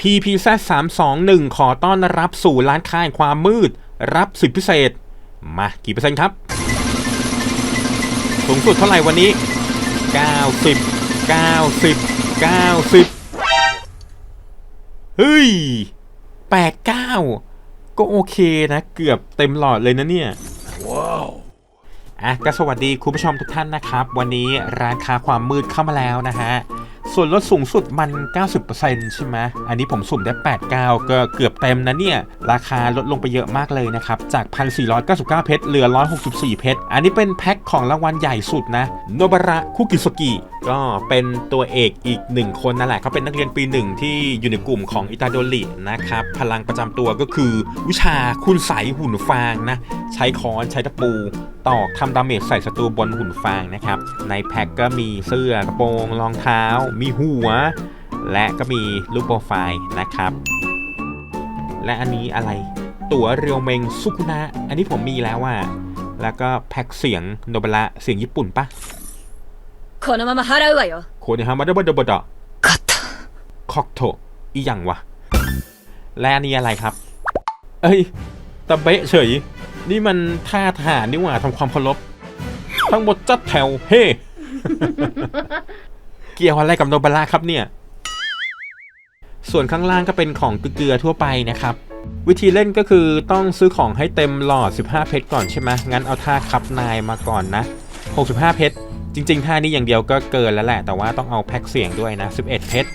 PPZ 321ขอต้อนรับสู่ร้านค้าแห่งความมืด รับสิทธิพิเศษ มากี่เปอร์เซ็นต์ครับ สูงสุดเท่าไหร่วันนี้ 90 90 90 เฮ้ย 89 ก็โอเคนะ เกือบเต็มหลอดเลยนะเนี่ยอะก็สวัสดีคุณผู้ชมทุกท่านนะครับ วันนี้ร้านค้าความมืดเข้ามาแล้วนะฮะ ส่วนลดสูงสุดมัน 90%ใช่ไหมอันนี้ผมสุ่มได้ 89 ก็เกือบเต็มนะเนี่ย ราคาลดลงไปเยอะมากเลยนะครับ จาก 1,499 เพชร เหลือ 164 เพชร อันนี้เป็นแพ็คของรางวัลใหญ่สุดนะ โนบาระคุกิสกิก็เป็นตัวเอกอีกหนึ่งคนนั่นแหละเขาเป็นนักเรียนปีหนึ่งที่อยู่ในกลุ่มของอิตาโดรินะครับ พลังประจำตัวก็คือวิชาคุณใสยหุ่นฟางนะ ใช้ค้อนใช้ตะปู ตอกทำดาเมจใส่ศัตรูบนหุ่นฟางนะครับ ในแพ็กก็มีเสื้อกระโปรงรองเท้า มีหัว และก็มีรูปโปรไฟล์นะครับ และอันนี้อะไร ตั๋วเรียวเมงซุกุนะ อันนี้ผมมีแล้วว่า แล้วก็แพ็กเสียงโนบละเสียงญี่ปุ่นปะโคนมามาฮาราอุยโคนฮามาดบดบดคัตคกโตอีหยังวะและอันนี้อะไรครับ เอ้ยตะเบะเฉย นี่มันท่าทหารนี่หว่าทำความเคารพทั้งหมดจัดแถว เฮ้ เกี่ยวอะไรกับโนบาระครับเนี่ย ส่วนข้างล่างก็เป็นของเกลือทั่วไปนะครับ วิธีเล่นก็คือต้องซื้อของให้เต็มหลอด 15 เพชรก่อนใช่ไหมงั้นเอาท่าคับนายมาก่อนนะ 65 เพชร จริง ๆ ท่านี้อย่างเดียวก็เกินแล้วแหละ แต่ว่าต้องเอาแพ็คเสียงด้วยนะ 11 เพชร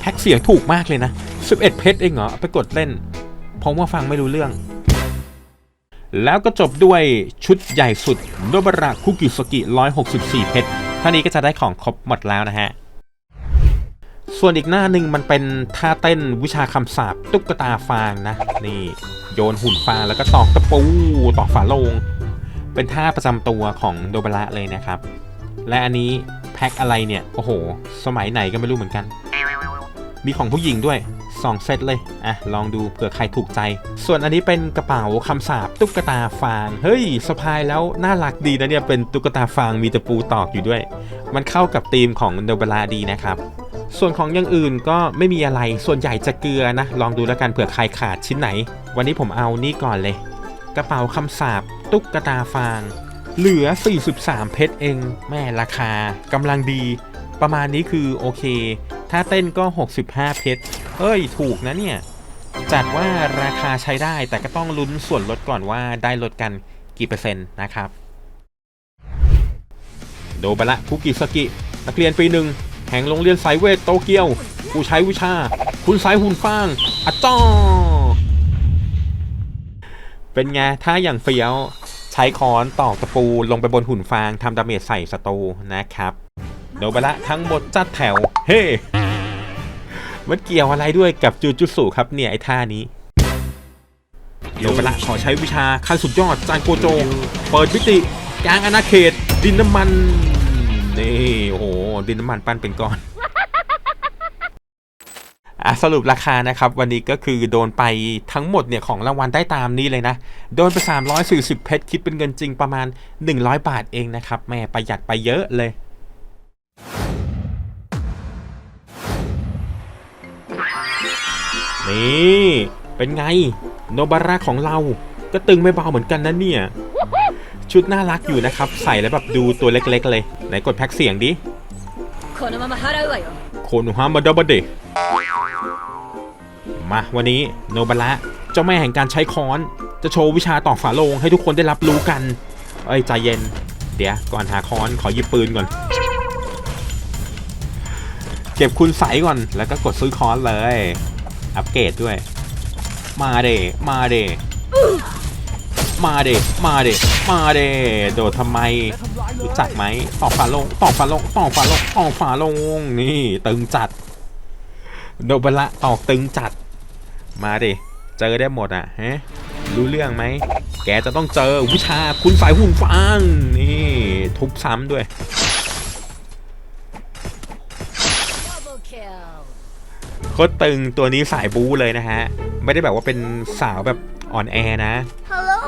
แพ็คเสียงถูกมากเลยนะ 11 เพชรเองเหรอ ไปกดเล่นเพราะว่าฟังไม่รู้เรื่อง แล้วก็จบด้วยชุดใหญ่สุดโนบระคุกิสกิ164 เพชร เท่านี้ก็จะได้ของครบหมดแล้วนะฮะ ส่วนอีกหน้าหนึ่งมันเป็นท่าเต้นวิชาคำสาปตุ๊กตาฟางนะ นี่โยนหุ่นฟางแล้วก็ตอกตะปูตอกฝาโลง เป็นท่าประจำตัวของโดบระเลยนะครับ และอันนี้แพ็คอะไรเนี่ย โอ้โห สมัยไหนก็ไม่รู้เหมือนกัน มีของผู้หญิงด้วย 2 เซตเลย อะ ลองดูเผื่อใครถูกใจ ส่วนอันนี้เป็นกระเป๋าคำสาปตุ๊กตาฟาง เฮ้ยสะพายแล้วน่ารักดีนะเนี่ย เป็นตุ๊กตาฟางมีตะปูตอกอยู่ด้วย มันเข้ากับธีมของโดบลาดีนะครับส่วนของอย่างอื่นก็ไม่มีอะไร ส่วนใหญ่จะเกลือนะ ลองดูแล้วกันเผื่อใครขาดชิ้นไหน วันนี้ผมเอานี่ก่อนเลย กระเป๋าคำสาปตุ๊กตาฟาง เหลือ 43 เพชรเอง แม่ราคากำลังดี ประมาณนี้คือโอเค ถ้าเต้นก็ 65 เพชรเอ้ย ถูกนะเนี่ย จัดว่าราคาใช้ได้แต่ก็ต้องลุ้นส่วนลดก่อนว่าได้ลดกันกี่เปอร์เซ็นต์นะครับ โดบะระคุกิสกิ นักเรียนปีหนึ่ง แห่งโรงเรียนสายเวทโตเกียว ผู้ใช้วิชา คุณสายหุ่นฟางอะจ้อเป็นไง ถ้าอย่างเฟี้ยว ใช้ค้อนตอกตะปูลงไปบนหุ่นฟางทำดาเมจใส่ศัตรูนะครับ โนบะระทั้งหมดจัดแถว เฮ้ มันเกี่ยวอะไรด้วยกับจูจุสุครับเนี่ยไอ้ท่านี้โนบะระขอใช้วิชาขั้นสุดยอดจานโกโจ เปิดมิติกลางอาณาเขต ดินน้ำมัน นี่ โอ้โห ดินน้ำมันปั้นเป็นก้อนอะสรุปราคานะครับ วันนี้ก็คือโดนไปทั้งหมดเนี่ย ของรางวัลได้ตามนี้เลยนะ โดนไป 340 เพชร คิดเป็นเงินจริงประมาณ 100 บาทเองนะครับแม่ประหยัดไปเยอะเลย นี่ เป็นไง โนบาระของเราก็ตึงไม่เบาเหมือนกันนะเนี่ย ชุดน่ารักอยู่นะครับ ใส่แล้วแบบดูตัวเล็กๆเลย ไหนกดแพ็กเสียงดิโคนฮามาดอบเดมาวันนี้โนบาระเจ้าแม่แห่งการใช้ค้อน จะโชว์วิชาต่อฝาโลงให้ทุกคนได้รับรู้กัน เอ้ยใจเย็น เดี๋ยวก่อนหาค้อนขอหยิบปืนก่อน เก็บคุณใสก่อน แล้วก็กดซื้อค้อนเลย อัปเกรดด้วย มาเดมาเดมาเดมาเดมาเดโดดทำไม รู้จักไหมตอกฝาลงตอกฝาลงตอกฝาลงตอกฝาลง นี่ตึงจัด โดบะละตอกตึงจัด มาเดเจอได้หมดอะฮะรู้เรื่องไหม แกจะต้องเจอวิชาคุณสายหุ่นฟาง นี่ ทุบซ้ำด้วย โคตรตึงตัวนี้สายบู๊เลยนะฮะ ไม่ได้แบบว่าเป็นสาวแบบอ่อนแอนะ Hello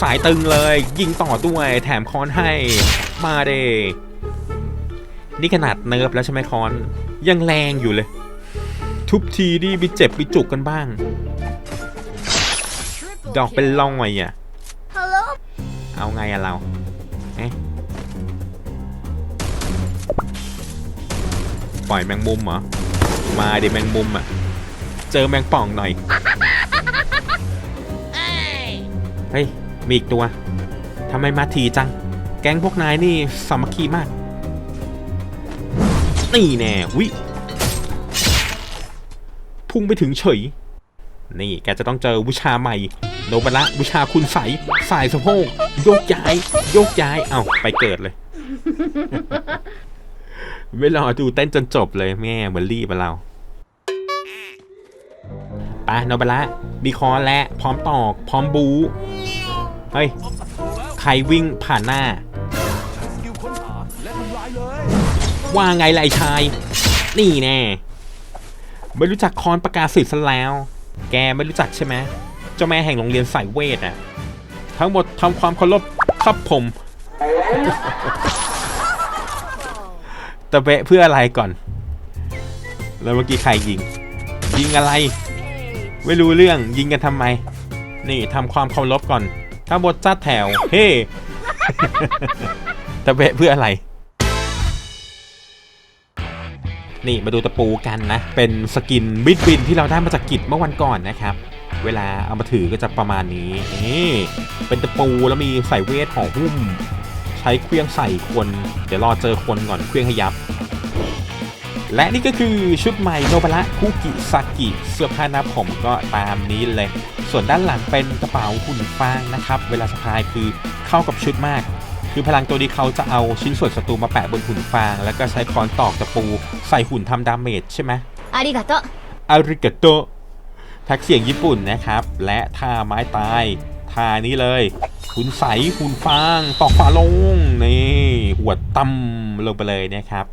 สายตึงเลย ยิงต่อด้วยแถมคอนให้มาเดนี่ขนาดเนิร์ฟแล้วใช่ไหมคอน ยังแรงอยู่เลย ทุบทีดิมีเจ็บมีจุกกันบ้าง Triple ดอกเป็น kill. รอยอะ Hello? เอาไงอะเราเอ๊ะปล่อยแมงมุมเหรอ มาเดี๋ยวแมงมุมอะ เจอแมงป่องหน่อย เฮ้ย มีอีกตัวทำไมมาทีจัง แก๊งพวกนายนี่สามัคคีมาก นี่แน่วิพุ่งไปถึงเฉย นี่แกจะต้องเจอวิชาใหม่ โนบะละวิชาคุณใสสายสะโพกโยกย้าย โยกย้าย เอ้าไปเกิดเลย ไม่รอดูเต้นจนจบเลยแม่เหมือนรีบมาเราไปโนบะละมีคอและพร้อมตอกพร้อมบู เฮ้ย ใครวิ่งผ่านหน้า ว่าไงล่ะไอ้ชาย นี่แน่ ไม่รู้จักคอนประกาศสิทธิ์ซะแล้ว แกไม่รู้จักใช่ไหมเจ้าแม่แห่งโรงเรียนสายเวทอะ ทั้งหมดทำความเคารพครับผม ตะเบะเพื่ออะไรก่อน แล้วเมื่อกี้ใครยิง ยิงอะไร ไม่รู้เรื่องยิงกันทำไม นี่ทำความเคารพก่อนทั้งหมดจัดแถว เฮ้ตะเบะเพื่ออะไร นี่มาดูตะปูกันนะ เป็นสกินมิดบินที่เราได้มาจากกิจเมื่อวันก่อนนะครับเวลาเอามาถือก็จะประมาณนี้นี่เป็นตะปูแล้วมีใส่เวทห่อหุ้ม ใช้เครื่องใส่คน เดี๋ยวรอเจอคนก่อนเครื่องขยับ และนี่ก็คือชุดใหม่โนบระคุกิซากิเสื้อผ้าหน้าผมก็ตามนี้เลย ส่วนด้านหลังเป็นกระเป๋าหุ่นฟางนะครับ เวลาสะพายคือเข้ากับชุดมาก คือพลังตัวนี้เขาจะเอาชิ้นส่วนศัตรูมาแปะบนหุ่นฟาง แล้วก็ใช้ค้อนตอกตะปู ใส่หุ่นทำดาเมจใช่ไหมอาริกาโตอาริกาโตแท็กเสียงญี่ปุ่นนะครับ และท่าไม้ตาย ท่านี้เลยหุ่นใสหุ่นฟางตอกฝาลงนี่หัวตั้มลงไปเลยนะครับ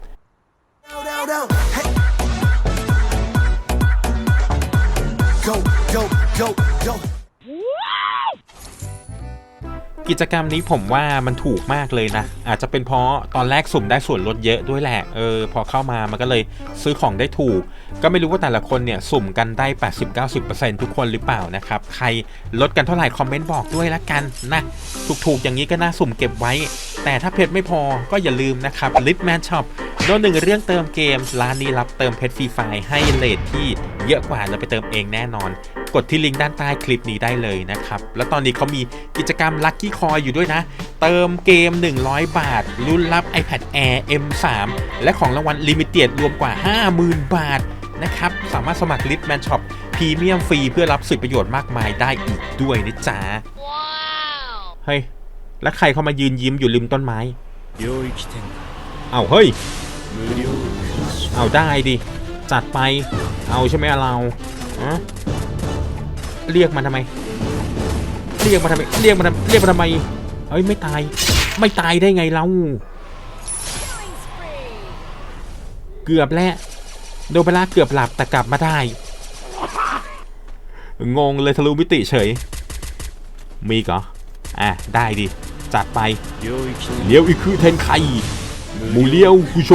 กิจกรรมนี้ผมว่ามันถูกมากเลยนะ อาจจะเป็นเพราะตอนแรกสุ่มได้ส่วนลดเยอะด้วยแหละ เออ พอเข้ามามันก็เลยซื้อของได้ถูก ก็ไม่รู้ว่าแต่ละคนเนี่ย สุ่มกันได้ 80-90%ทุกคนหรือเปล่านะครับ ใครลดกันเท่าไหร่คอมเมนต์บอกด้วยละกันนะ ถูกๆอย่างนี้ก็น่าสุ่มเก็บไว้ แต่ถ้าเพชรไม่พอก็อย่าลืมนะครับลิทแมนช็อปโดนหนึ่งเรื่องเติมเกมร้านนี้รับเติมเพชรฟรีไฟให้เลทที่เยอะกว่าเราไปเติมเองแน่นอน กดที่ลิงก์ด้านใต้คลิปนี้ได้เลยนะครับ แล้วตอนนี้เขามีกิจกรรมลัคกี้คอยอยู่ด้วยนะ เติมเกม 100 บาทรุ่นรับ iPad Air M3 และของรางวัลลิมิเต็ดรวมกว่า 50,000 บาทนะครับ สามารถสมัครลิฟแมนช็อปพรีเมียมฟรีเพื่อรับสิทธิประโยชน์มากมายได้อีกด้วยนะจ๊ะเฮ้ย แล้วใครเข้ามายืนยิ้มอยู่ริมต้นไม้ เอาเฮ้ย เอาได้ดิ จัดไป เอาใช่ไหมเราอะ เรียกมันทำไม เรียกมันทำไม เรียกมันทำเรียกมันทำไม เฮ้ยไม่ตาย ไม่ตายได้ไงเรา เกือบแล้ว โดนเวลาเกือบหลับแต่กลับมาได้ งงเลยทะลุมิติเฉย มีเหออะได้ดิ จัดไป เลี้ยวอีกคือเทนไคมูเลี้ยวคูโช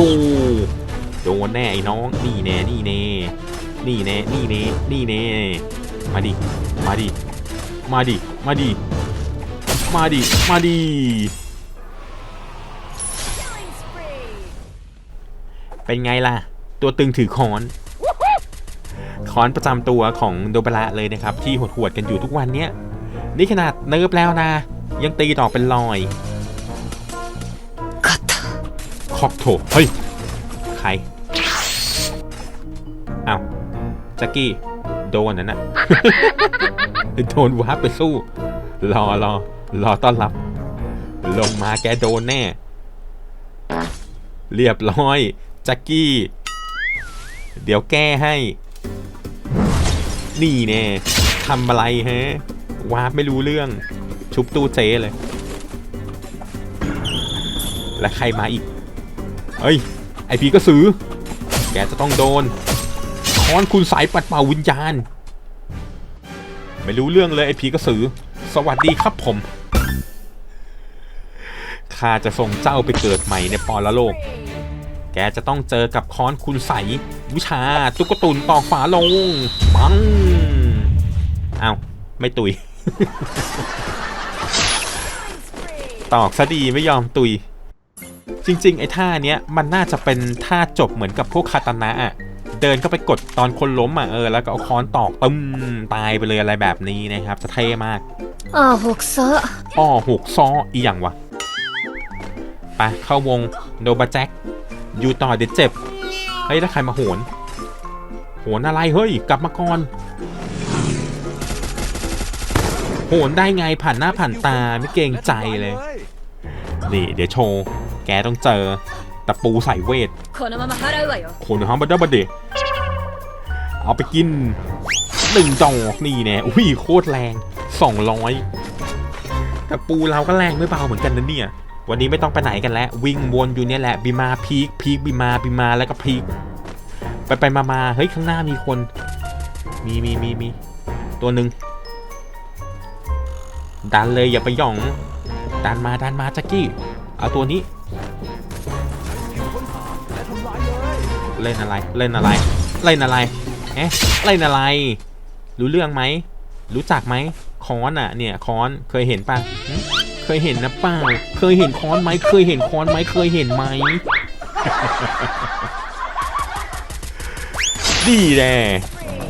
โดนแน่ไอ้น้อง นี่แน่ นี่แน่ นี่แน่ นี่แน่ นี่แน่ มาดิ มาดิ มาดิ มาดิ มาดิ มาดิ เป็นไงล่ะ ตัวตึงถือค้อนค้อนประจำตัวของโดบระเลยนะครับ ที่หดหดกันอยู่ทุกวันเนี้ยนี่ขนาดเนิบแล้วนะ ยังตีดอกเป็นรอยคอกโถเฮ้ย ใคร อ้าว จักกี้ โดนนั่นน่ะโดนวาร์ปไปสู้ รอรอรอต้อนรับ ลงมาแกโดนแน่ เรียบร้อยแจ็กกี้ เดี๋ยวแก้ให้ นี่แน่ทำอะไรฮะวาร์ปไม่รู้เรื่อง ชุบตู้เจเลย และใครมาอีกเฮ้ย ไอพีก็ซื้อ แกจะต้องโดน อนคุณสายปัดเป่าวิญญาณ ไม่รู้เรื่องเลยไอพีก็ซื้อสวัสดีครับผมข้าจะส่งเจ้าไปเกิดใหม่ในปอละโลก แกจะต้องเจอกับค้อนคุณใส วิชา ตุ๊กตุนตอกฝาลง ปังเอาไม่ตุย ตอกซะดีไม่ยอมตุย จริง ๆ ไอ้ท่าเนี้ย มันน่าจะเป็นท่าจบเหมือนกับพวกคาตานะอะ เดินเข้าไปกดตอนคนล้มอะเออแล้วก็เอาค้อนตอกตึ้มตายไปเลยอะไรแบบนี้นะครับ จะเท่มากอ๋อหกเซออ้อหกซออีอย่างวะไปเข้าวงโนบะแจ็คอยู่ต่อเดี๋ยวเจ็บเฮ้ยถ้าใครมาโหนโหนอะไรเฮ้ย กลับมาก่อนโหนได้ไงผ่านหน้าผ่านตาไม่เกรงใจเลย นี่เดี๋ยวโชว์ แกต้องเจอ ตะปูใส่เวทคนฮามบัตเตอร์บัตเดเอาไปกินหนึ่งจองนี่แน่อุ้ยโคตรแรงสองร้อยตะปูเราก็แรงไม่เบาเหมือนกันนะเนี่ย วันนี้ไม่ต้องไปไหนกันแล้ว วิ่งวนอยู่เนี่ยแหละบีมาพีกพีกบีมาบีมาแล้วก็พีกไปไปมาเฮ้ยข้างหน้ามีคน มีมีมีมีตัวหนึ่งดันเลยอย่าไปหย่องดันมาดันมาจักกี้ เอาตัวนี้ เล่นอะไร เล่นอะไร เล่นอะไรเอ๊ะเล่นอะไร รู้เรื่องไหม รู้จักไหมค้อนอะ เนี่ยค้อนเคยเห็นป่ะเคยเห็นนะป้าเคยเห็นค้อนไหมเคยเห็นค้อนไหมเคยเห็นไหมดีแน่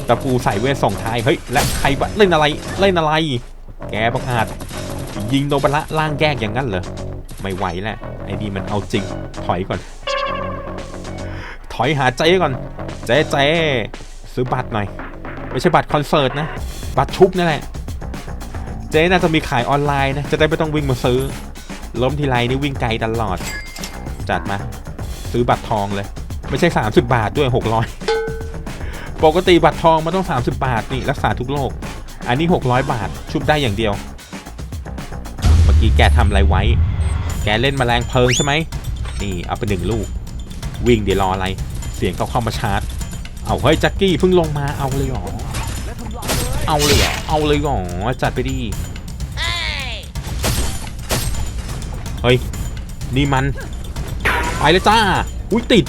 ตะปูใส่เวทส่งท้ายเฮ้ยและใครบะเล่นอะไรเล่นอะไร แกบังอาจ ยิงโนบะละล่างแยกอย่างนั้นเหรอไม่ไหวแหละไอ้นี่มันเอาจริงถอยก่อน ถอยหาเจ๊ก่อน เจ๊เจ๊ซื้อบัตรหน่อย ไม่ใช่บัตรคอนเสิร์ตนะ บัตรชุบนั่นแหละ เจ๊น่าจะมีขายออนไลน์นะ จะได้ไม่ต้องวิ่งมาซื้อ ล้มทีไรนี่วิ่งไกลตลอด จัดมา ซื้อบัตรทองเลย ไม่ใช่ 30 บาทด้วย 600 ปกติบัตรทองมันต้อง 30 บาทนี่รักษาทุกโรค อันนี้ 600 บาท ชุบได้อย่างเดียว เมื่อกี้แกทำอะไรไว้ แกเล่นแมลงเพลิงใช่ไหมนี่เอาไปหนึ่งลูก วิ่งเดี๋ยวรออะไร เสียงเขาเข้ามาชาร์จ เอาเฮ้ยแจ็คกี้เพิ่งลงมาเอาเลยหรอ เอาเลยหรอเอาเลยหรอจัดไปดีเฮ้ยนี่มันไปแล้วจ้าอุ้ยติด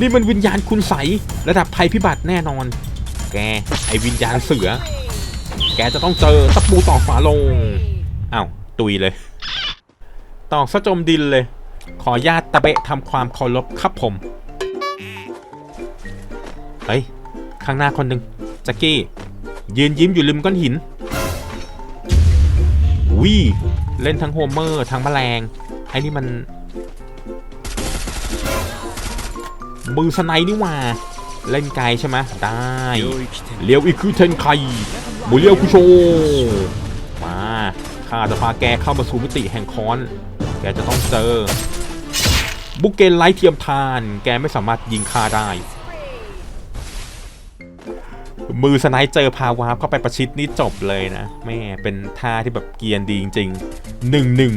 นี่มันวิญญาณคุณใสระดับภัยพิบัติแน่นอน แกไอวิญญาณเสือ แกจะต้องเจอตะปูต่อฝาลงอ้าวตุยเลย ตอกซะจมดินเลย ขอญาติตะเบะทำความเคารพครับผม เฮ้ย ข้างหน้าคนหนึ่งจักกี้ ยืนยิ้มอยู่ริมก้อนหินวิ่เล่นทั้งโฮเมอร์ ทั้งแมลง ไอ้นี่มัน มือสไนนี่ว่า เล่นไกลใช่ไหมได้ เลี้ยวอีกคือเทนไคบุเลียวคุโช มาข้าจะพาแกเข้ามาสู่มิติแห่งคอน แกจะต้องเจอ บุกเกนไลท์เทียมทาน แกไม่สามารถยิงข้าได้ มือสไนป์เจอพาวาร์ปเข้าไปประชิดนี่จบเลยนะแม่เป็นท่าที่แบบเกียนดีจริงๆหนึ่งหนึ่ง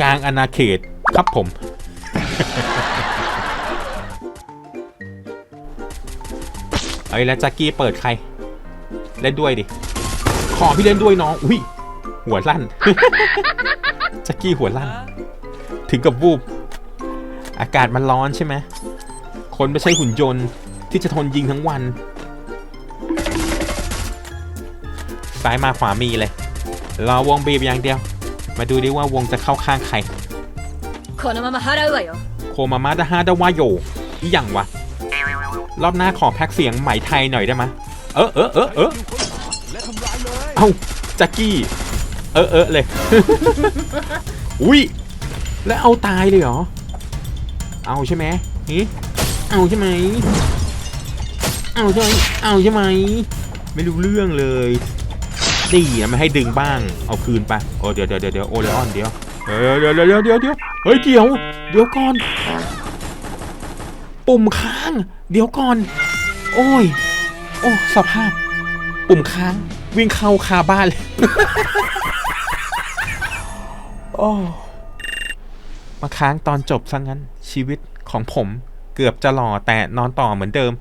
กลางอาณาเขตครับผม เอ้ยแล้วแจ็คกี้เปิดใคร เล่นด้วยดิ ขอพี่เล่นด้วยน้อง อุ้ยหัวลั่นแจ็คกี้หัวลั่น ถึงกับวูบ อากาศมันร้อนใช่ไหม คนไม่ใช่หุ่นยนต์ที่จะทนยิงทั้งวัน ซ้ายมาขวามีเลย รอวงบีบอย่างเดียว มาดูดิว่าวงจะเข้าข้างใครโคมามาฮาดาวโยฮาดาวะโยอีหยังวะ รอบหน้าขอแพ็กเสียงไหมไทยหน่อยได้ไหมเออเออเออเออเอ้าจักกี้ เออเออเลย อุ้ยแล้วเอาตายเลยเหรอ เอาใช่ไหมฮิเอาใช่ไหมเอาใช่ไหมเอาใช่ไหมไม่รู้เรื่องเลยดีนะไม่ให้ดึงบ้าง เอาคืนไปโอ้เดี๋ยวเดี๋ยวเดี๋ยวเดี๋ยวโอเลออนเดี๋ยวเดี๋ยวเดี๋ยวเดี๋ยวเดี๋ยวเดี๋ยวเฮ้ยเดี๋ยวเดี๋ยวก่อน ปุ่มค้าง เดี๋ยวก่อน โอ้ย โอ้สภาพ ปุ่มค้าง วิ่งเข้าคาบ้านเลย โอ้ มาค้างตอนจบซะงั้นชีวิตของผมเกือบจะหล่อแต่นอนต่อเหมือนเดิม